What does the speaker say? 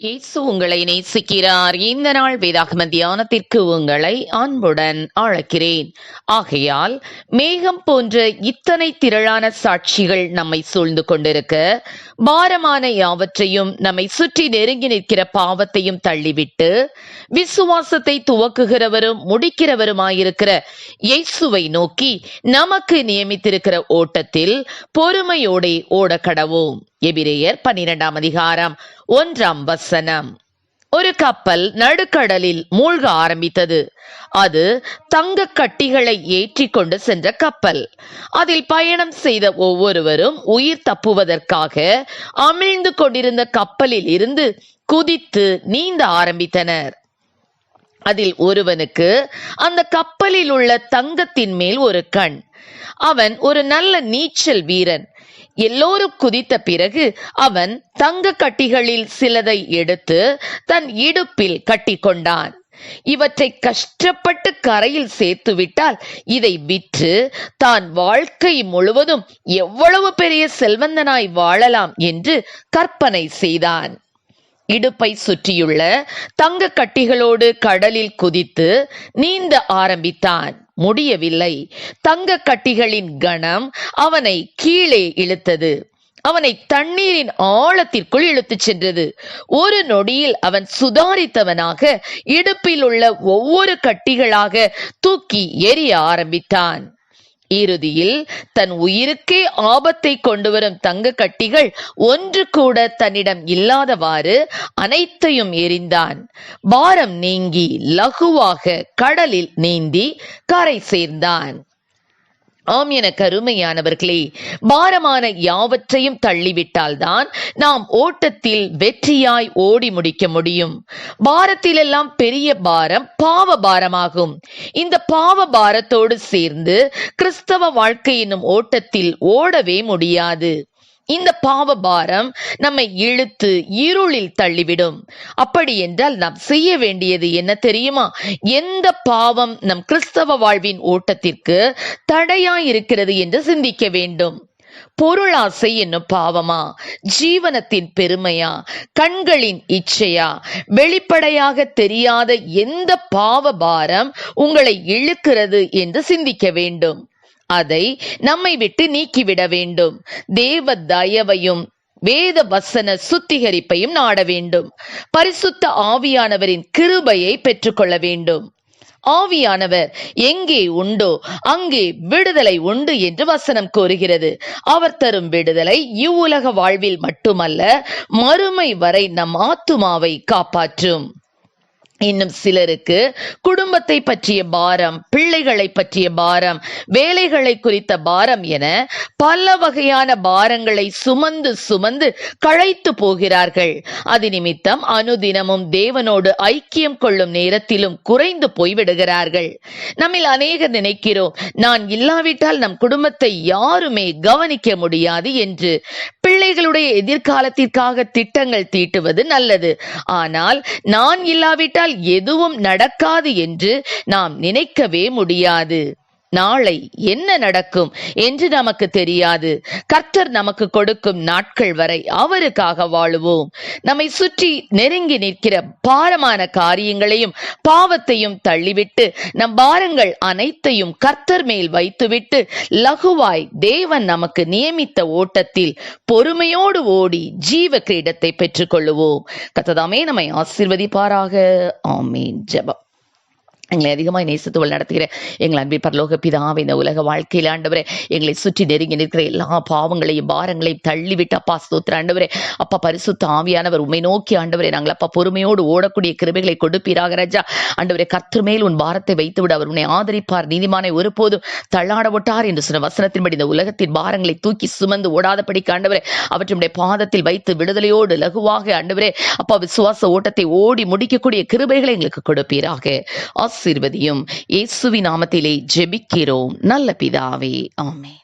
இயேசு உங்களை நேசிக்கிறார். இந்த நாள் வேதாகம தியானத்திற்கு உங்களை அன்புடன் அழைக்கிறேன். ஆகையால் மேகம் போன்ற இத்தனை திரளான சாட்சிகள் நம்மை சூழ்ந்து கொண்டிருக்க பாரமான யாவற்றையும் நம்மை சுற்றி நெருங்கி நிற்கிற பாவத்தையும் தள்ளிவிட்டு விசுவாசத்தை துவக்குகிறவரும் முடிக்கிறவருமாயிருக்கிற இயேசுவை நோக்கி நமக்கு நியமித்திருக்கிற ஓட்டத்தில் பொறுமையோட ஓட கடவோம் எபிரேயர் பன்னிரெண்டாம் அதிகாரம். ஒன்றாம் வசனம். ஒரு கப்பல் நடுக்கடலில் மூழ்க ஆரம்பித்தது. அது தங்க கட்டிகளை ஏற்றி கொண்டு சென்ற கப்பல். அதில் பயணம் செய்த ஒவ்வொருவரும் உயிர் தப்புவதற்காக அமிழ்ந்து கொண்டிருந்த கப்பலில் இருந்து குதித்து நீந்த ஆரம்பித்தனர். அதில் ஒருவனுக்கு அந்த கப்பலில் உள்ள தங்கத்தின் மேல் ஒரு கண். அவன் ஒரு நல்ல நீச்சல் வீரன். எல்லோரும் குதித்த பிறகு அவன் தங்க கட்டிகளில் சிலதை எடுத்து தன் இடுப்பில் கட்டிக்கொண்டான். இவற்றை கஷ்டப்பட்டு கரையில் சேர்த்துவிட்டால் இதை விற்று தான் வாழ்க்கை முழுவதும் எவ்வளவு பெரிய செல்வந்தனாய் வாழலாம் என்று கற்பனை செய்தான். இடுப்பை சுற்றியுள்ள தங்க கட்டிகளோடு கடலில் குதித்து நீந்த ஆரம்பித்தான். முடியவில்லை. தங்க கட்டிகளின் கணம் அவனை கீழே இழுத்தது. அவனை தண்ணீரின் ஆழத்திற்குள் இழுத்துச் சென்றது. ஒரு நொடியில் அவன் சுதாரித்தவனாக இடுப்பில் உள்ள ஒவ்வொரு கட்டிகளாக தூக்கி எரிய ஆரம்பித்தான். இறுதியில் தன் உயிருக்கே ஆபத்தை கொண்டு வரும் தங்க கட்டிகள் ஒன்று கூட தன்னிடம் இல்லாதவாறு அனைத்தையும் எரிந்தான். பாரம் நீங்கி லகுவாக கடலில் நீந்தி கரை சேர்ந்தான். ஆம் என கருமையானவர்களே பாரமான யாவற்றையும் தள்ளிவிட்டால்தான் நாம் ஓட்டத்தில் வெற்றியாய் ஓடி முடிக்க முடியும். பாரத்திலெல்லாம் பெரிய பாரம் பாவ பாரமாகும். இந்த பாவ பாரத்தோடு சேர்ந்து கிறிஸ்தவ வாழ்க்கை என்னும் ஓட்டத்தில் ஓடவே முடியாது. இந்த பாவ பாரம் நம்மை இழுத்து இருளில் தள்ளிவிடும். அப்படி என்றால் நாம் செய்ய வேண்டியது என்ன தெரியுமா? எந்த பாவம் நம் கிறிஸ்தவ வாழ்வின் ஓட்டத்திற்கு தடையா இருக்கிறது என்று சிந்திக்க வேண்டும். பொருளாசை என்னும் பாவமா? ஜீவனத்தின் பெருமையா? கண்களின் இச்சையா? வெளிப்படையாக தெரியாத எந்த பாவ பாரம் உங்களை இழுக்கிறது என்று சிந்திக்க வேண்டும். அதை நம்மை விட்டு நீக்கிவிட வேண்டும். தேவ தயவையும் வேத வசன சுத்திகரிப்பையும் நாட வேண்டும். பரிசுத்த ஆவியானவரின் கிருபையை பெற்றுக்கொள்ள வேண்டும். ஆவியானவர் எங்கே உண்டோ அங்கே விடுதலை உண்டு என்று வசனம் கூறுகிறது. அவர் தரும் விடுதலை இவ்வுலக வாழ்வில் மட்டுமல்ல மறுமை வரை நம் ஆத்துமாவை காப்பாற்றும். இன்னும் சிலருக்கு குடும்பத்தை பற்றிய பாரம் பிள்ளைகளை பற்றிய பாரம் வேலைகளை குறித்த பாரம் என பல வகையான பாரங்களை சுமந்து சுமந்து களைத்து போகிறார்கள். அது நிமித்தம் அனுதினமும் தேவனோடு ஐக்கியம் கொள்ளும் நேரத்திலும் குறைந்து போய்விடுகிறார்கள். நம்மில் அநேகர் நினைக்கிறோம் நான் இல்லாவிட்டால் நம் குடும்பத்தை யாருமே கவனிக்க முடியாது என்று. பிள்ளைகளுடைய எதிர்காலத்திற்காக திட்டங்கள் தீட்டுவது நல்லது. ஆனால் நான் இல்லாவிட்டால் எதுவும் நடக்காது என்று நாம் நினைக்கவே முடியாது. நாளை என்ன நடக்கும் என்று நமக்கு தெரியாது. கர்த்தர் நமக்கு கொடுக்கும் நாட்கள் வரை அவருக்காக வாழுவோம். நம்மை சுற்றி நெருங்கி நிற்கிற பாரமான காரியங்களையும் பாவத்தையும் தள்ளிவிட்டு நம் பாரங்கள் அனைத்தையும் கர்த்தர் மேல் வைத்துவிட்டு லகுவாய் தேவன் நமக்கு நியமித்த ஓட்டத்தில் பொறுமையோடு ஓடி ஜீவ கிரீடத்தை பெற்றுக்கொள்ளுவோம். கத்ததாமே நம்மை ஆசிர்வதிப்பாராக. ஆமீன். ஜபம். எங்களை அதிகமாக நேசித்து வழி நடத்துகிற எங்கள் அன்பில் பரலோக பிதாவை இந்த உலக வாழ்க்கையில் ஆண்டவரே எங்களை சுற்றி நெருங்கி நிற்கிற எல்லா பாவங்களையும் பாரங்களையும் தள்ளிவிட்டு அப்பா ஸ்தோத்திர ஆண்டவரே. அப்பா பரிசுத்த ஆவியானவர் உண்மை நோக்கி ஆண்டவரே நாங்கள் அப்பா பொறுமையோடு ஓடக்கூடிய கிருபைகளை கொடுப்பீராக ராஜா. ஆண்டவரே கர்த்தர் மேல் உன் பாரத்தை வைத்துவிட அவர் உன்னை ஆதரிப்பார். நீதிமானை ஒருபோதும் தள்ளாட விட்டார் என்று சொன்ன வசனத்தின்படி இந்த உலகத்தின் பாரங்களை தூக்கி சுமந்து ஓடாதபடிக்கு ஆண்டவரே அவற்றுடைய பாதத்தில் வைத்து விடுதலையோடு லகுவாக ஆண்டவரே அப்பா விசுவாச ஓட்டத்தை ஓடி முடிக்கக்கூடிய கிருபைகளை எங்களுக்கு கொடுப்பீராக. ஆசீர்வதியும். இயேசுவி நாமத்திலே ஜெபிக்கிறோம். நல்ல பிதாவே ஆமே